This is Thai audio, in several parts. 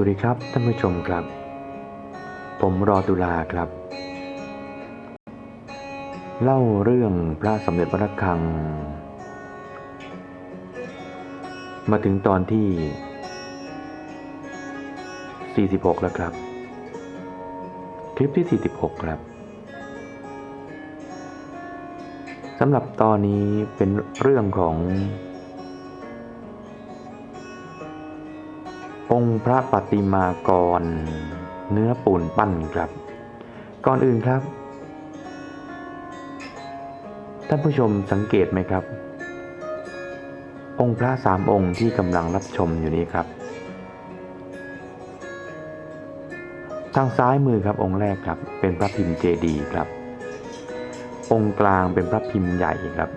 วัสดีครับท่านผู้ชมครับ ผมรอตุลาครับ เล่าเรื่องพระสมเด็จพระระฆัง มาถึงตอนที่ 46 แล้วครับ คลิปที่ 46 ครับสำหรับตอนนี้เป็นเรื่องของ องค์พระปฏิมากร เนื้อปูนปั้นครับ ก่อนอื่นครับ ท่านผู้ชมสังเกตไหมครับ องค์พระสามองค์ที่กำลังรับชมอยู่นี้ครับ ทางซ้ายมือครับองค์แรกครับ เป็นพระพิมพ์เจดีย์ครับ องค์กลางเป็นพระพิมพ์ใหญ่ครับ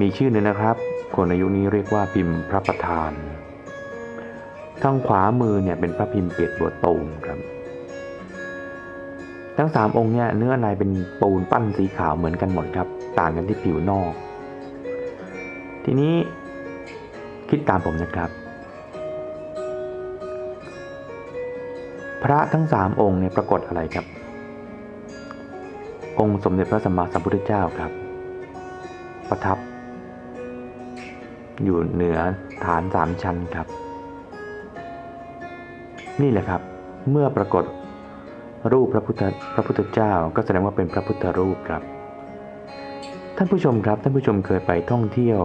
มีชื่อหนึ่งนะครับ คนในยุคนี้เรียกว่าพิมพ์พระประธาน ทางขวามือเนี่ยเป็นพระพิมพ์เปียกบัวตูมครับ ทั้งสามองค์เนี่ยเนื้อในเป็นปูนปั้นสีขาวเหมือนกันหมดครับ ต่างกันที่ผิวนอก ทีนี้คิดตามผมนะครับ พระทั้งสามองค์เนี่ยปรากฏอะไรครับ องค์สมเด็จพระสัมมาสัมพุทธเจ้าครับ ประทับ อยู่เหนือฐานสามชั้นครับ นี่แหละครับ เมื่อปรากฏรูปพระพุทธพระพุทธเจ้าก็แสดงว่าเป็นพระพุทธรูปครับ ท่านผู้ชมครับท่านผู้ชมเคยไปท่องเที่ยว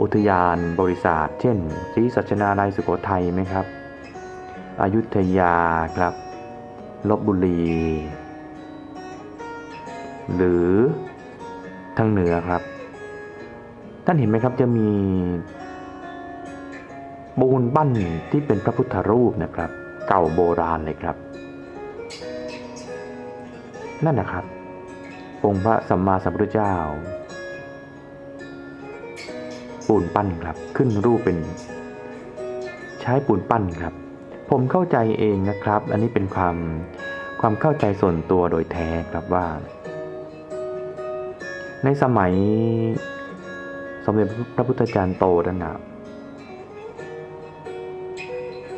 อุทยานบริษัทเช่นศรีสัชนาลัยสุโขทัยไหมครับอยุธยาครับลบบุรี หรือทางเหนือครับ ท่านเห็นไหมครับจะมีปูนปั้นที่เป็นพระพุทธรูปนะครับ เก่าโบราณเลยครับ นั่นนะครับ องค์พระสัมมาสัมพุทธเจ้า ปูนปั้นครับ ขึ้นรูปเป็น ใช้ปูนปั้นครับ ผมเข้าใจเองนะครับ อันนี้เป็นความความเข้าใจส่วนตัวโดยแท้ครับว่า ในสมัยสมเด็จพระพุทธจารย์โตนั่นนะ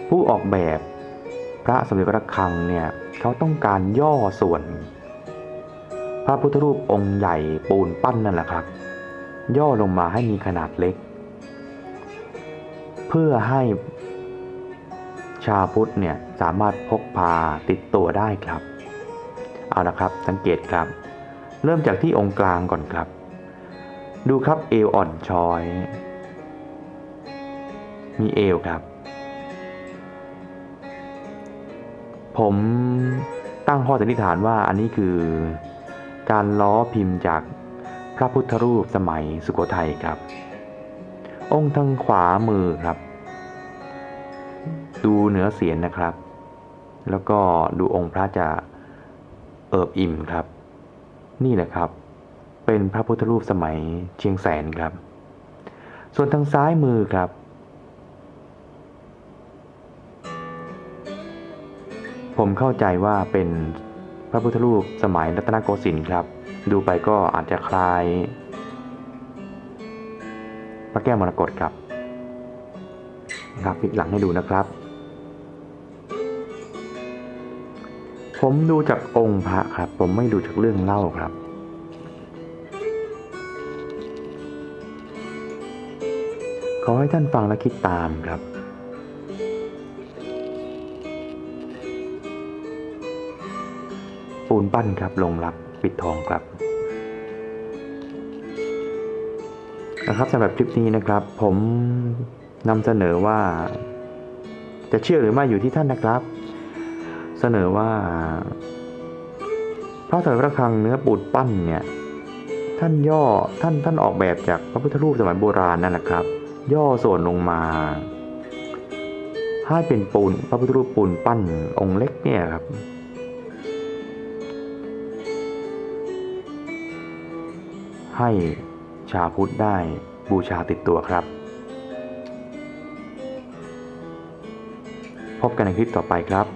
ผู้ออกแบบ ระสมเด็จพระฆังเนี่ยเขาต้องการย่อส่วน พระพุทธรูปองค์ใหญ่ปูนปั้นนั่นแหละครับ ย่อลงมาให้มีขนาดเล็ก เพื่อให้ชาพุทธเนี่ยสามารถพกพาติดตัวได้ครับ เอาละครับสังเกตครับ เริ่มจากที่องค์กลางก่อนครับ ดูครับเอวอ่อนช้อย มีเอวครับ ผมตั้งข้อสันนิษฐานว่าอันนี้คือการล้อพิมพ์จากพระพุทธรูปสมัยสุโขทัยครับ องค์ทางขวามือครับ ดูเหนือเสียนนะครับ แล้วก็ดูองค์พระจะเอิบอิ่มครับ นี่แหละครับ เป็นพระพุทธรูปสมัยเชียงแสนครับ ส่วนทางซ้ายมือครับ ผมเข้าใจว่าเป็นพระพุทธรูปสมัยรัตนโกสินทร์ครับ ดูไปก็อาจจะคล้าย พระแก้วมรกตครับครับพลิกหลังให้ดูนะครับ ผมดูจากองค์พระครับ ผมไม่ดูจากเรื่องเล่าครับขอให้ท่านฟังและคิดตามครับ นปั้นครับลงรักปิดทองครับนะครับสำหรับคลิปนี้นะครับ ผมนำเสนอว่า จะเชื่อหรือไม่อยู่ที่ท่านนะครับ เสนอว่าพระสมเด็จพระฆังเนื้อปูนปั้นเนี่ยท่านย่อท่านท่านออกแบบจากพระพุทธรูปสมัยโบราณนั่นแหละครับ ย่อส่วนลงมาให้เป็นปูนพระพุทธรูปปูนปั้นองค์เล็กเนี่ยครับ ให้ชาวพุทธได้บูชาติดตัวครับ พบกันในคลิปต่อไปครับ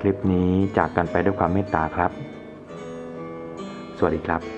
คลิปนี้จากกันไปด้วยความเมตตาครับ สวัสดีครับ